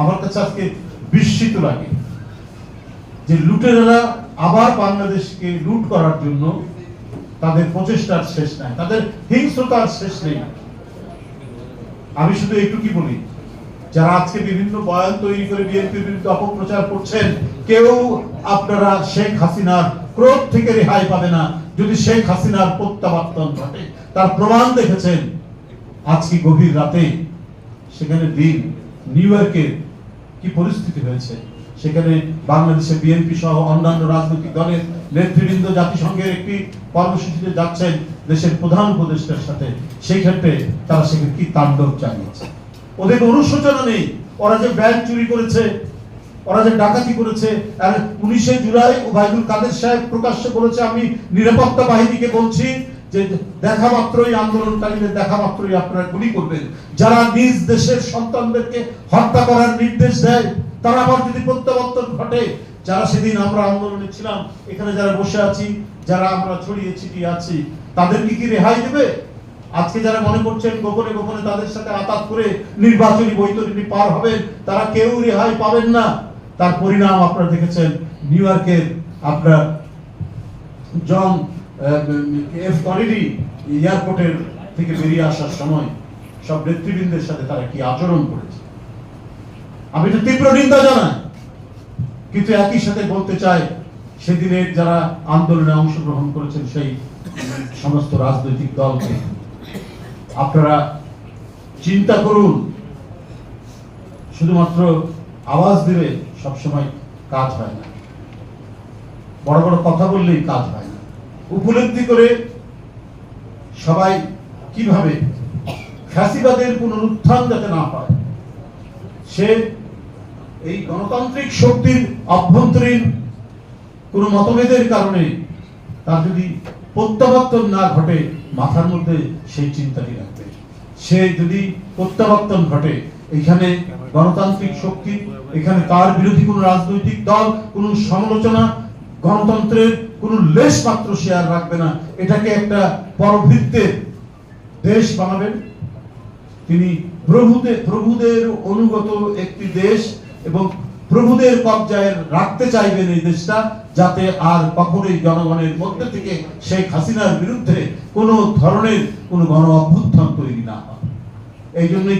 আমার কাছে আজকে বিস্মিত লাগে যে লুটেরারা আবার বাংলাদেশকে লুট করার জন্য তাদের প্রচেষ্টার শেষ নাই, তাদের হিংস্রতার শেষ নেই। আমি শুধু একটু কি বলি, যারা আজকে বিভিন্ন বয়ান তৈরি করে বিএনপির বিরুদ্ধে অপপ্রচার করছেন, কেউ আপনারা শেখ হাসিনার ক্রোধ থেকে রেহাই পাবে না যদি শেখ হাসিনার প্রত্যাবর্তন ঘটে। তার প্রমাণ দেখেছেন, আজকে গভীর রাতে সেখানে দিন নিউ ইয়র্কের কি পরিস্থিতি হয়েছে? সেখানে বাংলাদেশের বিএনপি সহ অন্যান্য রাজনৈতিক দলের নেতৃবৃন্দ জাতিসংঘের একটি কর্মসূচিতে যাচ্ছেন দেশের প্রধান উপদেষ্টার সাথে। সেই ক্ষেত্রে তারা সেখানে কি তাণ্ডব চালিয়েছে? ওদের অনুশোচনা নেই। ওরা যে ব্যাংক চুরি করেছে, ওরা যে ডাকাতি করেছে উনিশে জুলাই ও ওবায়দুল কাদের সাহেব প্রকাশ্যে বলেছে, আমি নিরাপত্তা বাহিনীকে বলছি যে দেখা মাত্রই আন্দোলনকারীদের দেখা মাত্রই আপনারা গুলি করবেন। যারা নিজ দেশের সন্তানদেরকে হত্যা করার নির্দেশ দেয়, তারা আবার যদি প্রত্যাবর্তন ঘটে, যারা সেদিন আমরা আন্দোলনে ছিলাম, এখানে যারা বসে আছি, যারা আমরা ছড়িয়ে ছিটিয়ে আছি তাদেরকে কি রেহাই দেবে? আজকে যারা মনে করছেন গোপনে গোপনে তাদের সাথে আতাত করে নির্বাচনী বৈতরণী পার হবেন, তারা কেউ রেহাই পাবেন না। তার পরিণাম আপনারা দেখেছেন, নিউ ইয়র্কের আপনার জন কনেডি এয়ারপোর্টের থেকে বেরিয়ে আসার সময় সব নেতৃবৃন্দের সাথে তারা কি আচরণ করেছে? আমি তো তীব্র নিন্দা জানাই। কিন্তু একই সাথে বলতে চাই সেদিনের যারা আন্দোলনে অংশগ্রহণ করেছেন সেই সমস্ত রাজনৈতিক দলকে, আপনারা চিন্তা করুন। শুধুমাত্র আওয়াজ দিলে সবসময় কাজ হয় না। বড় বড় কথা বললেই কাজ হয়। উপলব্ধি করে সবাই কীভাবে ফ্যাসিবাদের পুনরুত্থান যাতে না হয়, সে এই গণতান্ত্রিক শক্তির অভ্যন্তরীণ কোন মতভেদের কারণে তার যদি প্রত্যাবর্তন না ঘটে, মাথার মধ্যে সেই চিন্তাটি রাখবে। সে যদি প্রত্যাবর্তন ঘটে, এখানে গণতান্ত্রিক শক্তি, এখানে তার বিরোধী কোন রাজনৈতিক দল, কোন সমালোচনা গণতন্ত্রের কোন লেশ মাত্র শেয়ার রাখবে না। এটাকে একটা পরবৃত্তের দেশ বানাবেন। তিনি প্রভুদের প্রভুদের অনুগত একটি দেশ এবং প্রভুদের কবজায় রাখতে চাইবেন এই দেশটা, যাতে আর কখনোই জনগণের মধ্যে থেকে শেখ হাসিনার বিরুদ্ধে কোনো ধরনের কোনো গণ অভ্যুত্থান তৈরি না হয়। এই জন্যই